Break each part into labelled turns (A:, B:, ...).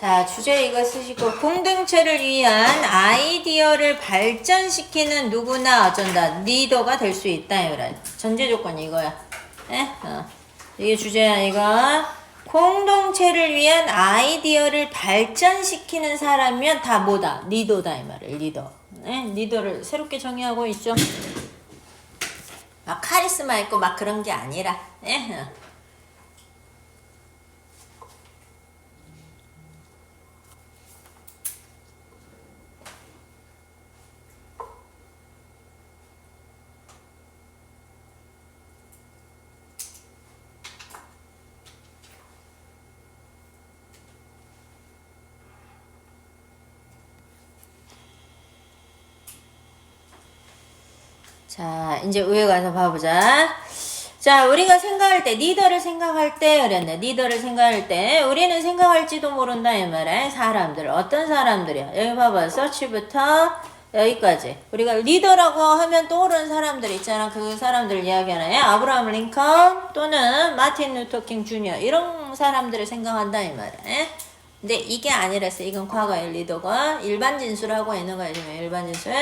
A: 자, 주제 이거 쓰시고 공동체를 위한 아이디어를 발전시키는 누구나 어쩐다 리더가 될 수 있다 이거라. 전제 조건이 이거야. 에? 어. 이게 주제야 이거. 공동체를 위한 아이디어를 발전시키는 사람이면 다 뭐다? 리더다 이 말이야. 리더. 에? 리더를 새롭게 정의하고 있죠. 막 카리스마 있고 막 그런 게 아니라. 에? 어. 자, 이제 위에 가서 봐보자. 자, 우리가 생각할 때, 리더를 생각할 때, 그랬네. 리더를 생각할 때, 우리는 생각할지도 모른다, 이 말에. 사람들. 어떤 사람들이야? 여기 봐봐. 서치부터 여기까지. 우리가 리더라고 하면 떠오르는 사람들 있잖아. 그 사람들 이야기하나요? 아브라함 링컨 또는 마틴 루터킹 주니어. 이런 사람들을 생각한다, 이 말에. 근데 이게 아니라서 이건 과거의 리더가 일반 진술하고 있는 거야, 지금 일반 진술.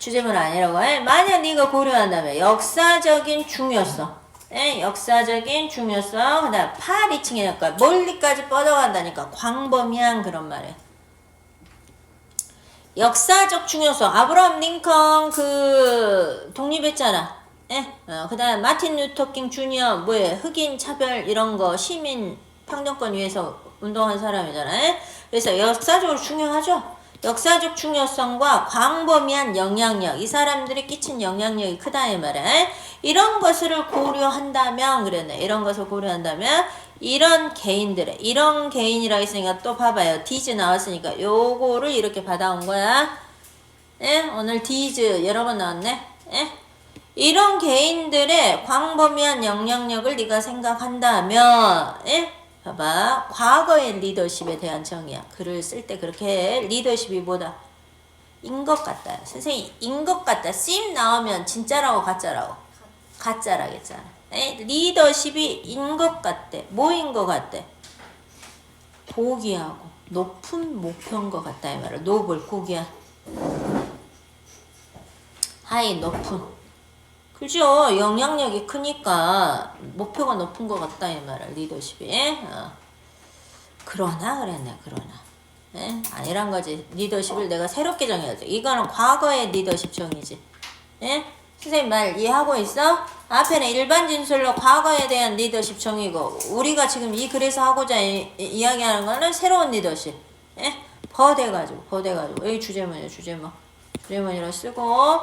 A: 주제문 아니라고 해. 만약 네가 고려한다면 역사적인 중요성. 예, 역사적인 중요성. 그 다음 파리층이니까 멀리까지 뻗어간다니까 광범위한 그런 말이야. 역사적 중요성. 아브라함 링컨 그 독립했잖아. 예. 어, 그 다음 마틴 루터킹 주니어 뭐예 흑인 차별 이런 거 시민 평등권 위해서 운동한 사람이잖아. 요 그래서 역사적으로 중요하죠. 역사적 중요성과 광범위한 영향력, 이 사람들이 끼친 영향력이 크다 이 말에 이런 것을 고려한다면 그랬네. 이런 것을 고려한다면 이런 개인들의 이런 개인이라 했으니까 또 봐봐요. 디즈 나왔으니까 요거를 이렇게 받아온 거야. 예? 오늘 디즈 여러 번 나왔네. 예? 이런 개인들의 광범위한 영향력을 네가 생각한다면 예? 봐봐. 과거의 리더십에 대한 정의야. 글을 쓸 때 그렇게 해. 리더십이 뭐다? 인 것 같다. 선생님, 인 것 같다. 씬 나오면 진짜라고 가짜라고? 가짜라겠잖아. 에? 리더십이 인 것 같대. 뭐인 것 같대? 고귀하고 높은 목표인 것 같다. 이 말이야. 노블, 고귀한. 하이, 높은. 그죠? 영향력이 크니까 목표가 높은 것 같다 이 말이야 리더십이 어. 그러나 그랬네 그러나 예? 아니란 거지 리더십을 내가 새롭게 정해야 돼 이거는 과거의 리더십 정의지 예? 선생님 말 이해하고 있어? 앞에는 일반 진술로 과거에 대한 리더십 정의고 우리가 지금 이 글에서 하고자 이, 이- 이야기하는 거는 새로운 리더십 예? 버대가지고 버대가지고 여기 주제문이야 주제문 주제문이라 쓰고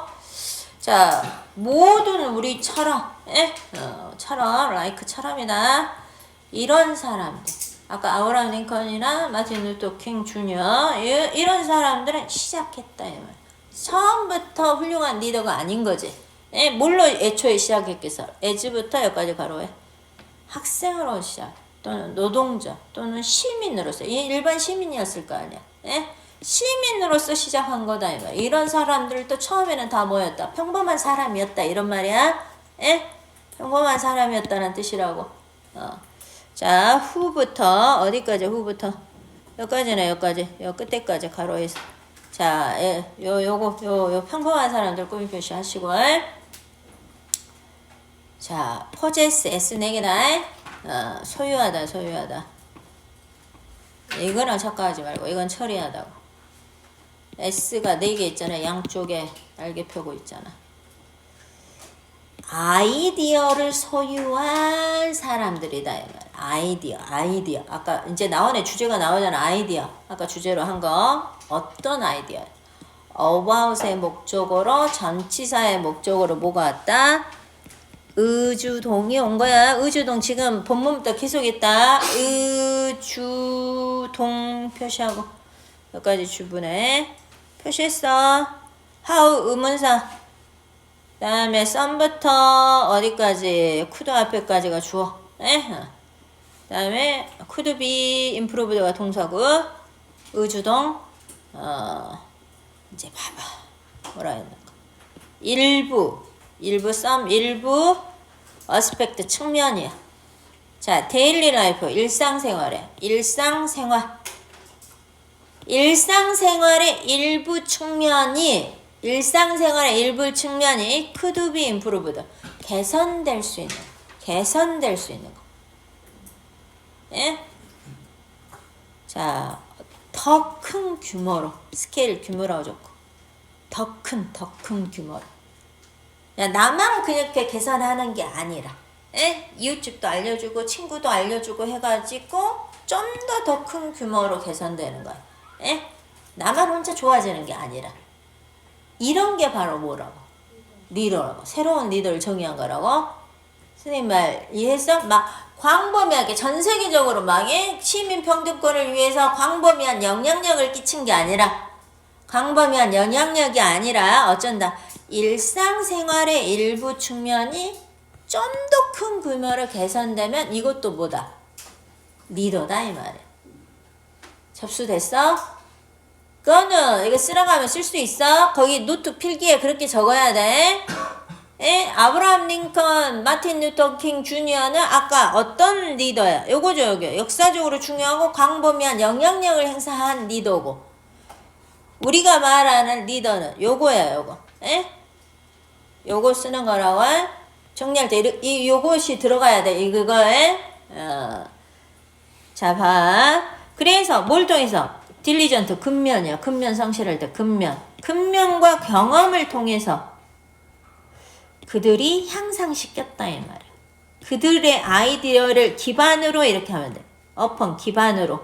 A: 자, 모든 우리처럼, 예? 어, 처럼, 라이크 처럼이나, 이런 사람들. 아까 아브라함 링컨이나 마틴 루터 킹 주니어, 이, 이런 사람들은 시작했다. 처음부터 훌륭한 리더가 아닌 거지. 예? 뭘로 애초에 시작했겠어? 에즈부터 여기까지 가로해. 학생으로 시작, 또는 노동자, 또는 시민으로서, 이 일반 시민이었을 거 아니야. 예? 시민으로서 시작한 거다. 이런 사람들도 처음에는 다 뭐였다? 평범한 사람이었다 이런 말이야. 예? 평범한 사람이었다는 뜻이라고. 어. 자 후부터 어디까지 후부터 여기까지네 여기까지 요 끝에까지 가로해서 자, 예, 요 요거 요 요 평범한 사람들 꾸미 표시 하시고 자 포제스 S 네 개다. 어, 소유하다 소유하다. 이거랑 착각하지 말고 이건 처리하다고. S가 4개 있잖아. 양쪽에 날개 펴고 있잖아. 아이디어를 소유한 사람들이다. 아이디어, 아이디어. 아까 이제 나오네. 주제가 나오잖아. 아이디어. 아까 주제로 한 거. 어떤 아이디어? about의 목적으로 전치사의 목적으로 뭐가 왔다? 의주동이 온 거야. 의주동 지금 본문부터 계속 있다. 의주동 표시하고 여기까지 주분해 표시했어. how 의문사. 그 다음에 썸부터 어디까지 쿠드 앞에까지가 주어. 에? 어. 그다음에 could be improved가 동사고 의주동 어 이제 봐봐 뭐라 했나 일부 일부 썸 일부 어스펙트 측면이야. 자 데일리 라이프 일상생활에 일상생활 일상생활의 일부 측면이 일상생활의 일부 측면이 be improved 개선될 수 있는 개선될 수 있는 거. 예? 자, 더 큰 규모로 스케일 규모라고 적고 더 큰 더 큰 규모로. 야, 나만 그렇게 계산하는 게 아니라 예? 이웃집도 알려주고 친구도 알려주고 해가지고 좀 더 더 큰 규모로 개선되는 거야. 예? 나만 혼자 좋아지는 게 아니라 이런 게 바로 뭐라고? 리더라고. 새로운 리더를 정의한 거라고. 선생님 말 이해했어? 막 광범위하게 전 세계적으로 막 예? 시민 평등권을 위해서 광범위한 영향력을 끼친 게 아니라 광범위한 영향력이 아니라 어쩐다 일상생활의 일부 측면이 좀 더 큰 규모로 개선되면 이것도 뭐다 리더다 이 말이야 접수됐어? 그거는 이거 쓰러가면 쓸 수 있어? 거기 노트 필기에 그렇게 적어야 돼. 에? 아브라함 링컨, 마틴 루터 킹 주니어는 아까 어떤 리더야? 요거죠, 요거. 역사적으로 중요하고 광범위한 영향력을 행사한 리더고. 우리가 말하는 리더는 요거야, 요거. 에? 요거 쓰는 거라고. 정리할 때 이- 이 요것이 들어가야 돼. 이거에. 어. 자, 봐. 그래서 뭘 통해서? 딜리전트 근면이야. 근면 성실할 때 근면. 근면과 경험을 통해서 그들이 향상시켰다 이 말이야. 그들의 아이디어를 기반으로 이렇게 하면 돼. 어펀 기반으로.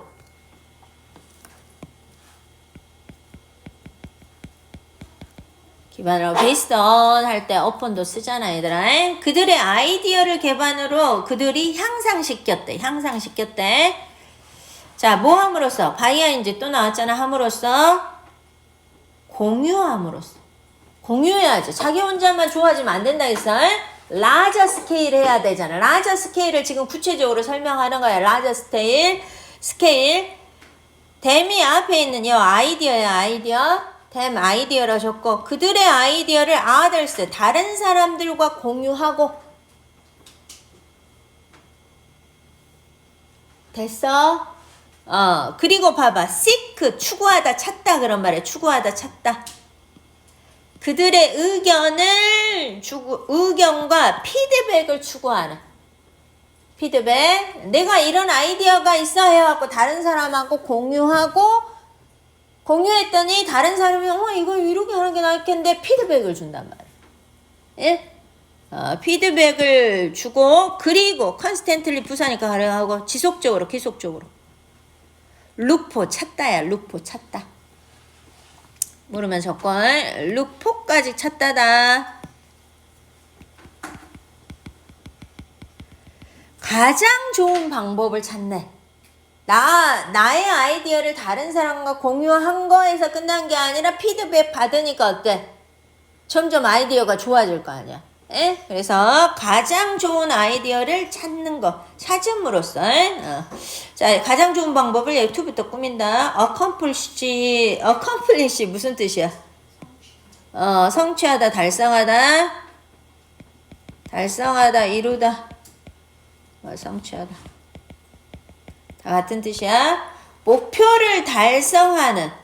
A: 기반으로 based on 할 때 어펀도 쓰잖아 얘들아. 그들의 아이디어를 기반으로 그들이 향상시켰대. 향상시켰대. 자, 뭐 함으로써? 바이아인지 또 나왔잖아. 함으로써 공유함으로써. 공유해야지. 자기 혼자만 좋아지면 안 된다 했어. 라저 스케일 해야 되잖아. 라저 스케일을 지금 구체적으로 설명하는 거야. 라저 스케일. 스케일. 댐이 앞에 있는 이 아이디어야, 아이디어. 댐 아이디어라 적고 그들의 아이디어를 others 다른 사람들과 공유하고 됐어? 어, 그리고 봐봐. seek, 추구하다, 찾다. 그런 말이야. 추구하다, 찾다. 그들의 의견을 추구, 의견과 피드백을 추구하는. 피드백. 내가 이런 아이디어가 있어 해갖고 다른 사람하고 공유하고, 공유했더니 다른 사람이, 어, 이거 이렇게 하는 게 낫겠는데 피드백을 준단 말이야. 예? 어, 피드백을 주고, 그리고 컨스텐틀리 부사니까 가려하고, 지속적으로, 계속적으로. 룩포 찾다야 룩포 찾다. 모르면 조건 룩포까지 찾다다. 가장 좋은 방법을 찾네. 나 나의 아이디어를 다른 사람과 공유한 거에서 끝난 게 아니라 피드백 받으니까 어때? 점점 아이디어가 좋아질 거 아니야 에? 그래서 가장 좋은 아이디어를 찾는 거 찾음으로써 에? 어. 자 가장 좋은 방법을 유튜브부터 꾸민다 accomplish 무슨 뜻이야 어 성취하다 달성하다 달성하다 이루다 어, 성취하다 다 같은 뜻이야 목표를 달성하는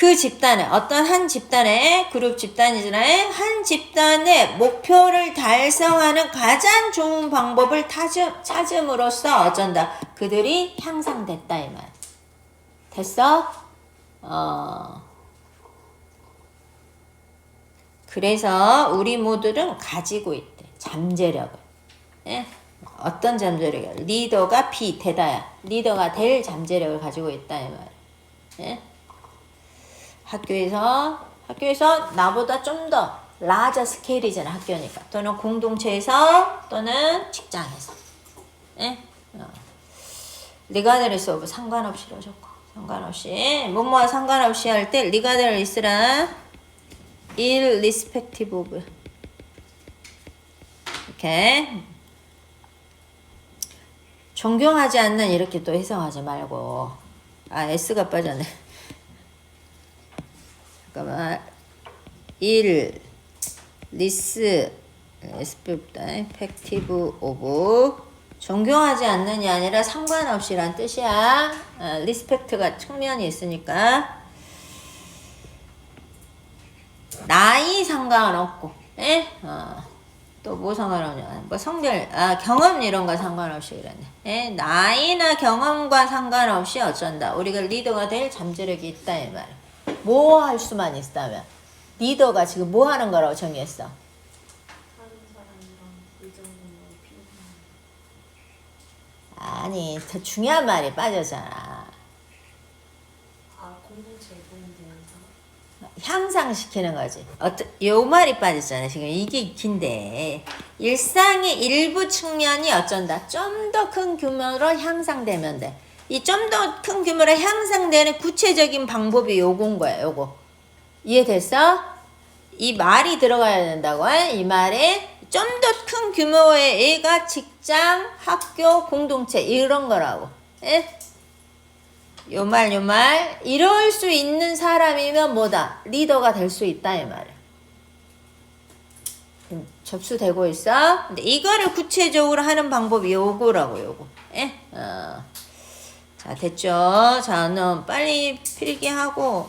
A: 그 집단의 어떤 한 집단의 그룹 집단이잖아요. 한 집단의 목표를 달성하는 가장 좋은 방법을 타즘, 찾음으로써 어쩐다. 그들이 향상됐다 이 말. 됐어? 어. 그래서 우리 모두는 가지고 있대. 잠재력을. 예? 어떤 잠재력이야? 리더가 비 되다야. 리더가 될 잠재력을 가지고 있다 이 말. 예? 학교에서 학교에서 나보다 좀 더 라저 스케일이잖아 학교니까. 또는 공동체에서 또는 직장에서. 예? 어. 오브 상관없이로 적고. 상관없이. 뭐뭐와 상관없이 할 때 리가드레스라. irrespective of. 이렇게. 존경하지 않는 이렇게 또 해석하지 말고. 아 S가 빠졌네 잠깐만 1 리스 에스페프다 팩티브 오브 존경하지 않는이 아니라 상관없이란 뜻이야. 어, 리스펙트가 측면이 있으니까. 나이 상관없고, 예? 어. 또뭐 상관없냐? 뭐 성별, 아, 경험 이런 거 상관없이 그랬네. 예? 나이나 경험과 상관없이 어쩐다. 우리가 리더가 될 잠재력이 있다, 이 말. 뭐 할 수만 있다면. 리더가 지금 뭐 하는 거라고 정의했어?
B: 필요한
A: 아니, 더 중요한 말이 빠졌잖아.
B: 아
A: 향상시키는 거지. 어떤 요 말이 빠졌잖아. 지금 이게 긴데 일상의 일부 측면이 어쩐다. 좀 더 큰 규모로 향상되면 돼. 이 좀 더 큰 규모로 향상되는 구체적인 방법이 요건 거야. 요거 이해됐어? 이 말이 들어가야 된다고. 해. 이 말에 좀 더 큰 규모의 애가 직장, 학교, 공동체 이런 거라고. 예? 요 말, 요 말. 이럴 수 있는 사람이면 뭐다? 리더가 될 수 있다, 이 말이야. 음, 접수되고 있어? 근데 이거를 구체적으로 하는 방법이 요거라고, 요거. 예? 어. 자, 됐죠? 자, 너 빨리 필기하고,